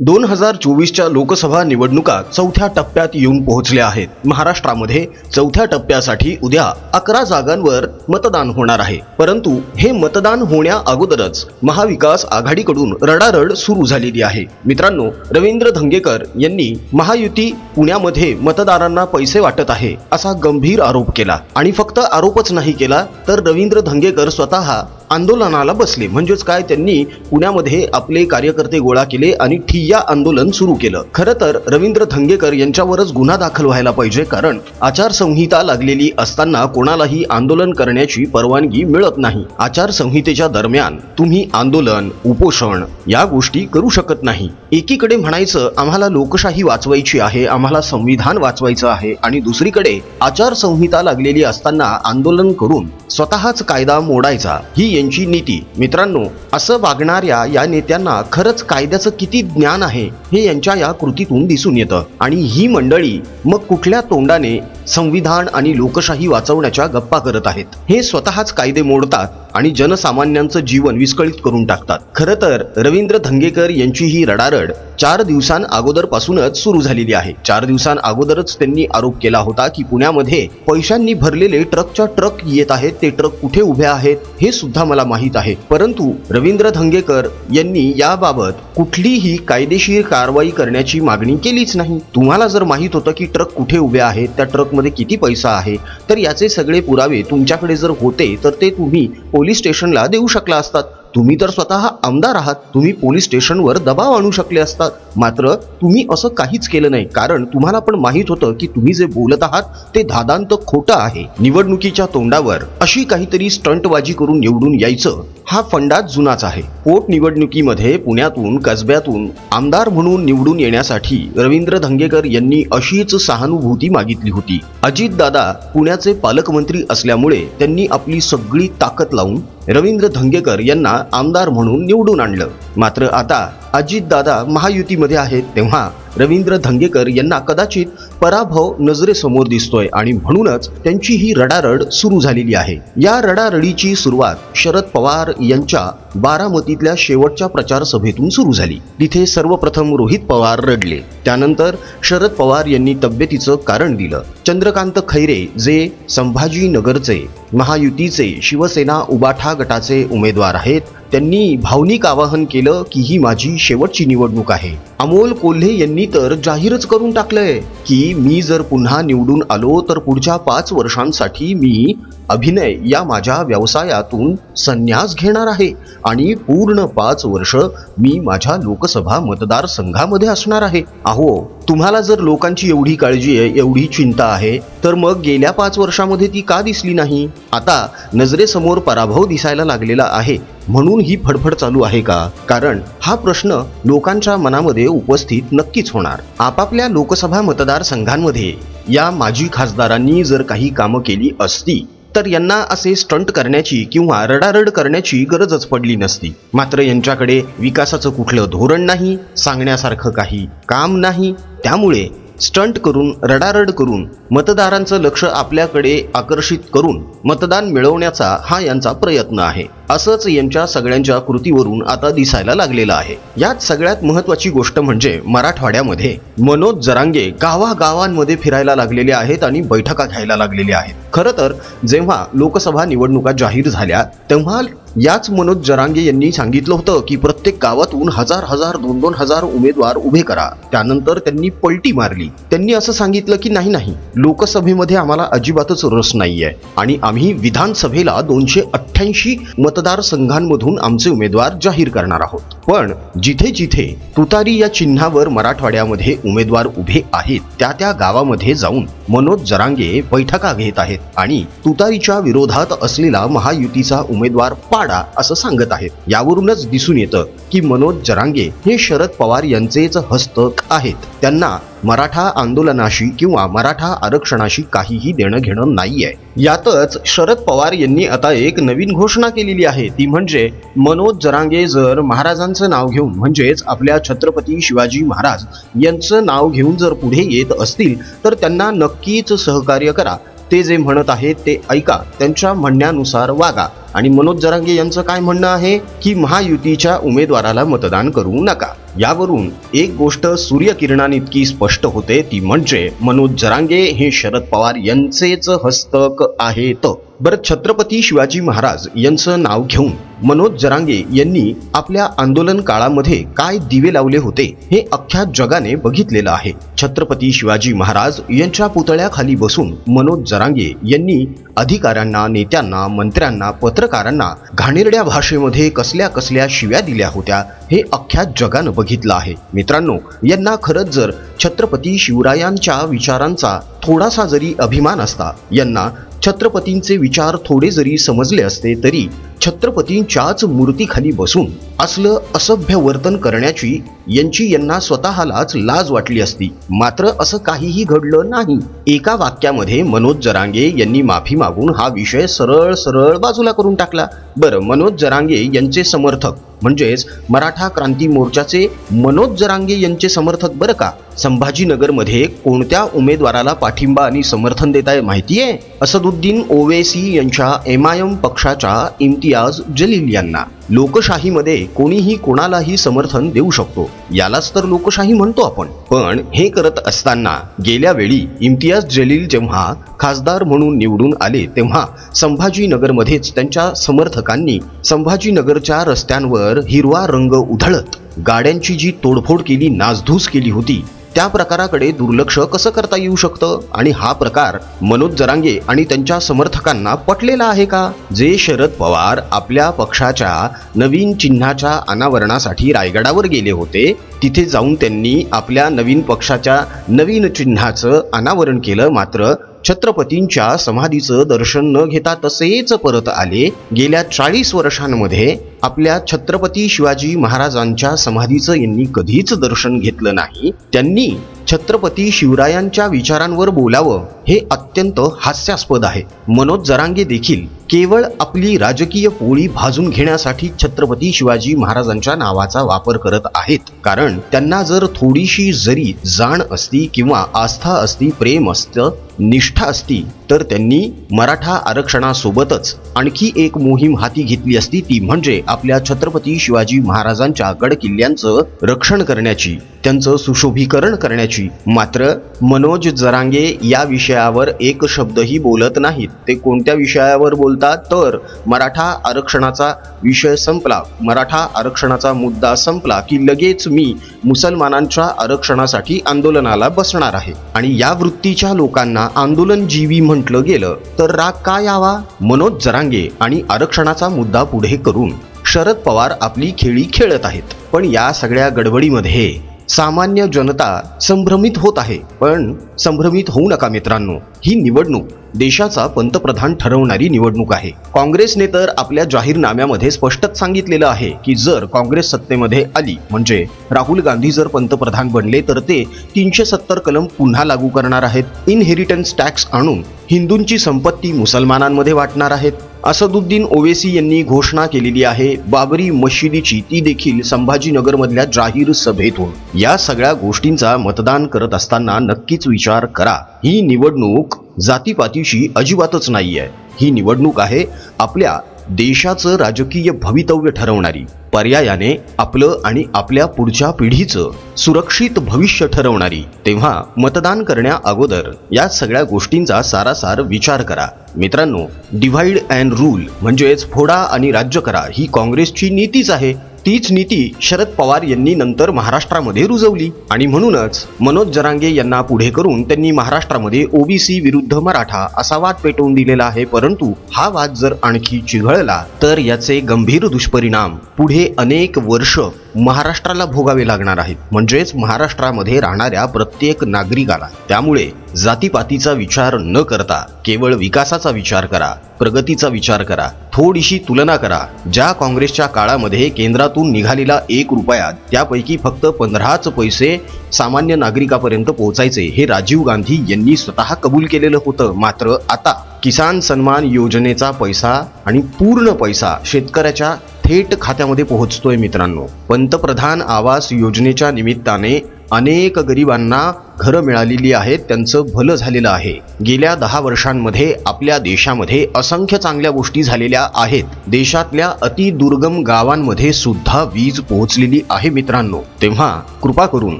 दोन हजार चोवीसच्या लोकसभा निवडणुका चौथ्या टप्प्यात येऊन पोहोचल्या आहेत. महाराष्ट्रामध्ये चौथ्या टप्प्यासाठी उद्या अकरा जागांवर मतदान होणार आहे. परंतु हे मतदान होण्या अगोदरच महाविकास आघाडीकडून रडारड सुरू झालेली आहे. मित्रांनो रवींद्र धंगेकर यांनी महायुती पुण्यामध्ये मतदारांना पैसे वाटत आहे असा गंभीर आरोप केला. आणि फक्त आरोपच नाही केला तर रवींद्र धंगेकर स्वतः आंदोलनाला बसले. म्हणजेच काय? त्यांनी पुण्यामध्ये आपले कार्यकर्ते गोळा केले आणि ठिय्या आंदोलन सुरू केलं. खरं तर रवींद्र धंगेकर यांच्यावरच गुन्हा दाखल व्हायला पाहिजे कारण आचारसंहिता लागलेली असताना कोणालाही आंदोलन करण्याची परवानगी मिळत नाही. आचारसंहितेच्या दरम्यान तुम्ही आंदोलन उपोषण या गोष्टी करू शकत नाही. एकीकडे म्हणायचं आम्हाला लोकशाही वाचवायची आहे आम्हाला संविधान वाचवायचं आहे आणि दुसरीकडे आचारसंहिता लागलेली असताना आंदोलन करून स्वतःच कायदा मोडायचा ही यांची नीती. मित्रांनो असं वागणाऱ्या या नेत्यांना खरंच कायद्याचं किती ज्ञान आहे हे यांच्या या कृतीतून दिसून येतं. आणि ही मंडळी मग कुठल्या तोंडाने संविधान आणि लोकशाही वाचवण्याच्या गप्पा करत आहेत? हे स्वतःच कायदे मोडतात आणि जनसामान्यांचं जीवन विस्कळीत करून टाकतात. खरं तर रवींद्र धंगेकर यांची ही रडारड चार दिवसां अगोदरपासूनच सुरू झालेली आहे. चार दिवसां अगोदरच त्यांनी आरोप केला होता की पुण्यामध्ये पैशांनी भरलेले ट्रकच्या ट्रक येत आहेत ते ट्रक कुठे उभे आहेत हे सुद्धा मला माहीत आहे. परंतु रवींद्र धंगेकर यांनी याबाबत कुठलीही कायदेशीर कारवाई करण्याची मागणी केलीच नाही. तुम्हाला जर माहीत होतं की ट्रक कुठे उभे आहेत त्या ट्रकमध्ये किती पैसा आहे तर याचे सगळे पुरावे तुमच्याकडे जर होते तर ते तुम्ही पोलीस स्टेशनला देऊ शकला असतात. तुम्ही तर स्वतः आमदार आहात. तुम्ही पोलीस स्टेशनवर दबाव आणू शकले असतात. मात्र तुम्ही असं काहीच केलं नाही. कारण तुम्हाला पण माहीत होतं की तुम्ही जे बोलत आहात ते धादांत खोटं आहे. निवडणुकीच्या तोंडावर अशी काहीतरी स्टंटबाजी करून निवडून यायचं हा फंडाच जुनाच आहे. पोटनिवडणुकीमध्ये पुण्यातून कसब्यातून आमदार म्हणून निवडून येण्यासाठी रवींद्र धंगेकर यांनी अशीच सहानुभूती मागितली होती. अजितदादा पुण्याचे पालकमंत्री असल्यामुळे त्यांनी आपली सगळी ताकद लावून रवींद्र धंगेकर यांना आमदार म्हणून निवडून आणलं. मात्र आता अजितदादा महायुतीमध्ये आहेत. तेव्हा रवींद्र धंगेकर यांना कदाचित पराभव नजरेसमोर दिसतोय आणि म्हणूनच त्यांची ही रडारड सुरू झालेली आहे. या रडारडीची सुरुवात शरद पवार यांच्या बारामतीतल्या शेवटच्या प्रचार सभेतून सुरू झाली. तिथे सर्वप्रथम रोहित पवार रडले. त्यानंतर शरद पवार यांनी तब्येतीचं कारण दिलं. चंद्रकांत खैरे जे संभाजीनगरचे महायुतीचे शिवसेना उबाठा गटाचे उमेदवार आहेत त्यांनी भावनिक आवाहन केलं की ही माझी शेवटची निवडणूक आहे. अमोल कोल्हे यांनी तर जाहीरच करून टाकलंय की मी जर पुन्हा निवडून आलो तर पुढच्या पाच वर्षांसाठी मी अभिनय या माझ्या व्यवसायातून संन्यास घेणार आहे आणि पूर्ण पाच वर्ष मी माझ्या लोकसभा मतदारसंघामध्ये असणार आहे. अहो तुम्हाला जर लोकांची एवढी काळजी आहे एवढी चिंता आहे तर मग गेल्या पाच वर्षामध्ये ती का दिसली नाही? आता नजरेसमोर पराभव दिसायला लागलेला आहे. म्हणून ही फडफड चालू आहे का? कारण हा प्रश्न लोकांच्या मनामध्ये उपस्थित नक्कीच होणार. आपापल्या लोकसभा मतदारसंघांमध्ये या माजी खासदारांनी जर काही कामं केली असती तर यांना असे स्टंट करण्याची किंवा रडारड करण्याची गरजच पडली नसती. मात्र यांच्याकडे विकासाचं कुठलं धोरण नाही सांगण्यासारखं काही काम नाही. त्यामुळे स्टंट करून रडारड करून मतदारांचं लक्ष आपल्याकडे आकर्षित करून मतदान मिळवण्याचा हा यांचा प्रयत्न आहे. असंच यांच्या सगळ्यांच्या कृतीवरून आता दिसायला लागलेलं आहे. यात सगळ्यात महत्वाची गोष्ट म्हणजे मराठवाड्यामध्ये मनोज जरांगे गावागावांमध्ये फिरायला लागलेले आहेत आणि बैठका घ्यायला लागलेले आहेत. खरं तर जेव्हा लोकसभा निवडणुका जाहीर झाल्या तेव्हा याच मनोज जरांगे यांनी सांगितलं होतं की प्रत्येक गावातून हजार हजार दोन दोन हजार उमेदवार उभे करा. त्यानंतर त्यांनी पलटी मारली. त्यांनी असं सांगितलं की नाही नाही लोकसभेमध्ये आम्हाला अजिबातच रस नाहीये आणि आम्ही विधानसभेला दोनशे अठ्ठ्याऐंशी मतदारसंघांमधून आमचे उमेदवार जाहीर करणार आहोत. पण जिथे जिथे तुतारी या चिन्हावर मराठवाड्यामध्ये उमेदवार उभे आहेत त्या त्या गावामध्ये जाऊन मनोज जरांगे बैठका घेत आहेत आणि तुतारीच्या विरोधात असलेला महायुतीचा उमेदवार पाडा असं सांगत आहेत. यावरूनच दिसून येतं की मनोज जरांगे हे शरद पवार यांचेच हस्तक आहेत. त्यांना मराठा आंदोलनाशी किंवा मराठा आरक्षणाशी काहीही देणं घेणं नाहीये. यातच शरद पवार यांनी आता एक नवीन घोषणा केलेली आहे. ती म्हणजे मनोज जरांगे जर महाराजां महाराजांचं नाव घेऊन म्हणजेच आपल्या छत्रपती शिवाजी महाराज यांचं नाव घेऊन जर पुढे येत असतील तर त्यांना नक्कीच सहकार्य करा. ते जे म्हणत आहेत ते ऐका त्यांच्या म्हणण्यानुसार वागा. आणि मनोज जरांगे यांचं काय म्हणणं आहे? की महायुतीच्या उमेदवाराला मतदान करू नका. यावरून एक गोष्ट सूर्यकिरणांइतकी स्पष्ट होते ती म्हणजे मनोज जरांगे हे शरद पवार यांचेच हस्तक आहेत. बरं छत्रपती शिवाजी महाराज यांचं नाव घेऊन मनोज जरांगे यांनी आपल्या आंदोलन काळामध्ये काय दिवे लावले होते हे अख्ख्या जगाने बघितलेलं आहे. छत्रपती शिवाजी महाराज यांच्या पुतळ्याखाली बसून मनोज जरांगे यांनी अधिकाऱ्यांना नेत्यांना मंत्र्यांना पत्रकारांना घाणेरड्या भाषेमध्ये कसल्या कसल्या शिव्या दिल्या होत्या हे अख्ख्या जगानं बघितलं आहे. मित्रांनो यांना खरंच जर छत्रपती शिवरायांच्या विचारांचा थोडासा जरी अभिमान असता यांना छत्रपतींचे विचार थोडे जरी समजले असते तरी छत्रपतींच्याच मूर्तीखाली बसून असलं असभ्य वर्तन करण्याची यांची यांना स्वतःलाच लाज वाटली असती. मात्र असं काहीही घडलं नाही. एका वाक्यामध्ये मनोज जरांगे यांनी माफी मागून हा विषय सरळ सरळ बाजूला करून टाकला. बरं मनोज जरांगे यांचे समर्थक म्हणजेच मराठा क्रांती मोर्चाचे मनोज जरांगे यांचे समर्थक बरं का? संभाजीनगरमध्ये कोणत्या उमेदवाराला पाठिंबा आणि समर्थन देत आहे माहिती आहे? असदुद्दीन ओवेसी यांच्या एम आय एम पक्षाच्या इम्तियाज जलील यांना. लोकशाहीमध्ये कोणीही कोणालाही समर्थन देऊ शकतो. यालाच तर लोकशाही म्हणतो आपण. पण हे करत असताना गेल्या वेळी इम्तियाज जलील जेव्हा खासदार म्हणून निवडून आले तेव्हा संभाजीनगरमध्येच त्यांच्या समर्थकांनी संभाजीनगरच्या रस्त्यांवर हिरवा रंग उधळत गाड्यांची जी तोडफोड केली नासधूस केली होती त्या प्रकाराकडे दुर्लक्ष कसं करता येऊ शकतं? आणि हा प्रकार मनोज जरांगे आणि त्यांच्या समर्थकांना पटलेला आहे का? जे शरद पवार आपल्या पक्षाच्या नवीन चिन्हाच्या अनावरणासाठी रायगडावर गेले होते तिथे जाऊन त्यांनी आपल्या नवीन पक्षाच्या नवीन चिन्हाचं अनावरण केलं. मात्र छत्रपतींच्या समाधीचं दर्शन न घेता तसेच परत आले. गेल्या चाळीस वर्षांमध्ये आपल्या छत्रपती शिवाजी महाराजांच्या समाधीचं यांनी कधीच दर्शन घेतलं नाही. त्यांनी छत्रपती शिवरायांच्या विचारांवर बोलावं हे अत्यंत हास्यास्पद आहे. मनोज जरांगे देखील केवळ आपली राजकीय पोळी भाजून घेण्यासाठी छत्रपती शिवाजी महाराजांच्या नावाचा वापर करत आहेत. कारण त्यांना जर थोडीशी जरी जाण असती किंवा आस्था असती प्रेम असतं निष्ठा असती तर त्यांनी मराठा आरक्षणासोबतच आणखी एक मोहीम हाती घेतली असती. ती म्हणजे आपल्या छत्रपती शिवाजी महाराजांच्या गड किल्ल्यांचं रक्षण करण्याची त्यांचं सुशोभीकरण करण्याची. मात्र मनोज जरांगे या विषयावर एक शब्दही बोलत नाहीत. ते कोणत्या विषयावर बोलतात? तर मराठा आरक्षणाचा विषय संपला. मराठा आरक्षणाचा मुद्दा संपला की लगेच मी मुसलमानांच्या आरक्षणासाठी आंदोलनाला बसणार आहे. आणि या वृत्तीच्या लोकांना आंदोलनजीवी म्हटलं गेलं तर राग का यावा? मनोज जरांगे आणि आरक्षणाचा मुद्दा पुढे करून शरद पवार आपली खेळी खेळत आहेत. पण या सगळ्या गडबडीमध्ये सामान्य जनता संभ्रमित होत आहे. पण संभ्रमित होऊ नका मित्रांनो. ही निवडणूक देशाचा पंतप्रधान ठरवणारी निवडणूक आहे. काँग्रेसने तर आपल्या जाहीरनाम्यामध्ये स्पष्टच सांगितलेलं आहे की जर काँग्रेस सत्तेमध्ये आली म्हणजे राहुल गांधी जर पंतप्रधान बनले तर ते तीनशे सत्तर कलम पुन्हा लागू करणार आहेत. इनहेरिटन्स टॅक्स आणून हिंदूंची संपत्ती मुसलमानांमध्ये वाटणार आहेत. असदुद्दीन ओवेसी यांनी घोषणा केलेली आहे. बाबरी मशिदीची ती देखील संभाजीनगरमधल्या जाहीर सभेतून. या सगळ्या गोष्टींचा मतदान करत असताना नक्कीच विचार करा. ही निवडणूक जातीपातीशी अजिबातच नाहीये. ही निवडणूक आहे आपल्या देशाचं राजकीय भवितव्य ठरवणारी. पर्यायाने आपलं आणि आपल्या पुढच्या पिढीचं सुरक्षित भविष्य ठरवणारी तेव्हा मतदान करण्या अगोदर या सगळ्या गोष्टींचा सारासार विचार करा. मित्रांनो डिव्हाइड अँड रूल म्हणजेच फोडा आणि राज्य करा ही काँग्रेसची नीतीच आहे. तीच नीती शरद पवार यांनी नंतर महाराष्ट्रामध्ये रुजवली. आणि म्हणूनच मनोज जरांगे यांना पुढे करून त्यांनी महाराष्ट्रामध्ये ओबीसी विरुद्ध मराठा असा वाद पेटवून दिलेला आहे. परंतु हा वाद जर आणखी चिघळला तर याचे गंभीर दुष्परिणाम पुढे अनेक वर्ष महाराष्ट्राला भोगावे लागणार आहेत. म्हणजेच महाराष्ट्रामध्ये राहणाऱ्या प्रत्येक नागरिकाला. त्यामुळे जातीपातीचा विचार न करता केवळ विकासाचा विचार करा प्रगतीचा विचार करा थोडीशी तुलना करा. ज्या काँग्रेसच्या काळामध्ये केंद्रातून निघालेला एक रुपया त्यापैकी फक्त पंधराच पैसे सामान्य नागरिकापर्यंत पोहोचायचे हे राजीव गांधी यांनी स्वतः कबूल केलेलं होतं. मात्र आता किसान सन्मान योजनेचा पैसा आणि पूर्ण पैसा शेतकऱ्याच्या थेट खात्यामध्ये पोहोचतोय मित्रांनो. पंतप्रधान आवास योजनेच्या निमित्ताने अनेक गरिबांना घरं मिळालेली आहेत त्यांचं भलं झालेलं आहे. गेल्या दहा वर्षांमध्ये आपल्या देशामध्ये असंख्य चांगल्या गोष्टी झालेल्या आहेत. देशातल्या अतिदुर्गम गावांमध्ये सुद्धा वीज पोहोचलेली आहे मित्रांनो. तेव्हा कृपा करून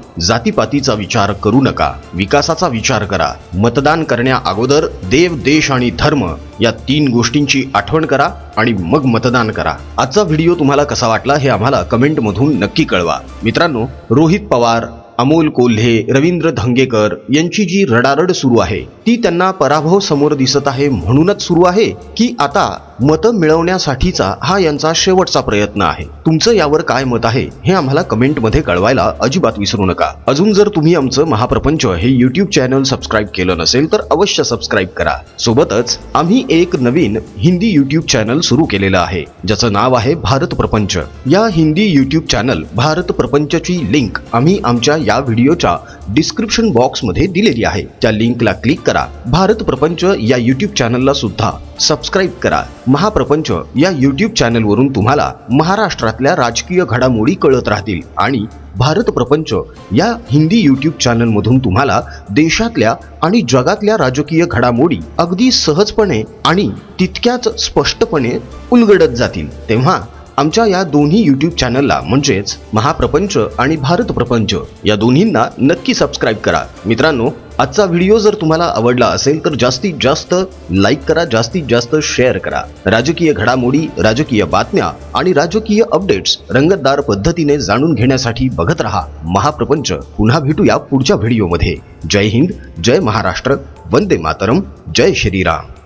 जातीपातीचा विचार करू नका. विकासाचा विचार करा. मतदान करण्या अगोदर देव देश आणि धर्म या तीन गोष्टींची आठवण करा आणि मग मतदान करा. आजचा व्हिडिओ तुम्हाला कसा वाटला हे आम्हाला कमेंटमधून नक्की कळवा. मित्रांनो रोहित पवार अमोल कोल्हे रवींद्र धंगेकर यांची जी रडारड सुरू आहे ती त्यांना पराभव समोर दिसत आहे म्हणूनच सुरू आहे की आता मतं मिळवण्यासाठीचा हा यांचा शेवटचा प्रयत्न आहे. तुमचं यावर काय मत आहे हे आम्हाला कमेंटमध्ये कळवायला अजिबात विसरू नका. अजून जर तुम्ही आमचं महाप्रपंच हे युट्यूब चॅनल सबस्क्राईब केलं नसेल तर अवश्य सबस्क्राईब करा. सोबतच आम्ही एक नवीन हिंदी युट्यूब चॅनल सुरू केलेलं आहे ज्याचं नाव आहे भारत प्रपंच. या हिंदी युट्यूब चॅनल भारत प्रपंचची लिंक आम्ही आमच्या या व्हिडिओच्या डिस्क्रिप्शन बॉक्समध्ये दिलेली आहे. त्या लिंकला क्लिक करा. भारत प्रपंच या युट्यूब चॅनलला सुद्धा सबस्क्राईब करा. महाप्रपंच या यूट्यूब चॅनलवरून तुम्हाला महाराष्ट्रातल्या राजकीय घडामोडी कळत राहतील. आणि भारत प्रपंच या हिंदी यूट्यूब चॅनलमधून तुम्हाला देशातल्या आणि जगातल्या राजकीय घडामोडी अगदी सहजपणे आणि तितक्याच स्पष्टपणे उलगडत जातील. तेव्हा आमच्या या दोन्ही यूट्यूब चॅनलला म्हणजेच महाप्रपंच आणि भारत प्रपंच या दोन्हींना नक्की सबस्क्राईब करा. मित्रांनो आजचा व्हिडिओ जर तुम्हाला आवडला असेल तर जास्तीत जास्त लाईक करा जास्तीत जास्त शेअर करा. राजकीय घडामोडी राजकीय बातम्या आणि राजकीय अपडेट्स रंगतदार पद्धतीने जाणून घेण्यासाठी बघत रहा महाप्रपंच. पुन्हा भेटूया पुढच्या व्हिडिओमध्ये. जय हिंद जय महाराष्ट्र वंदे मातरम जय श्रीराम.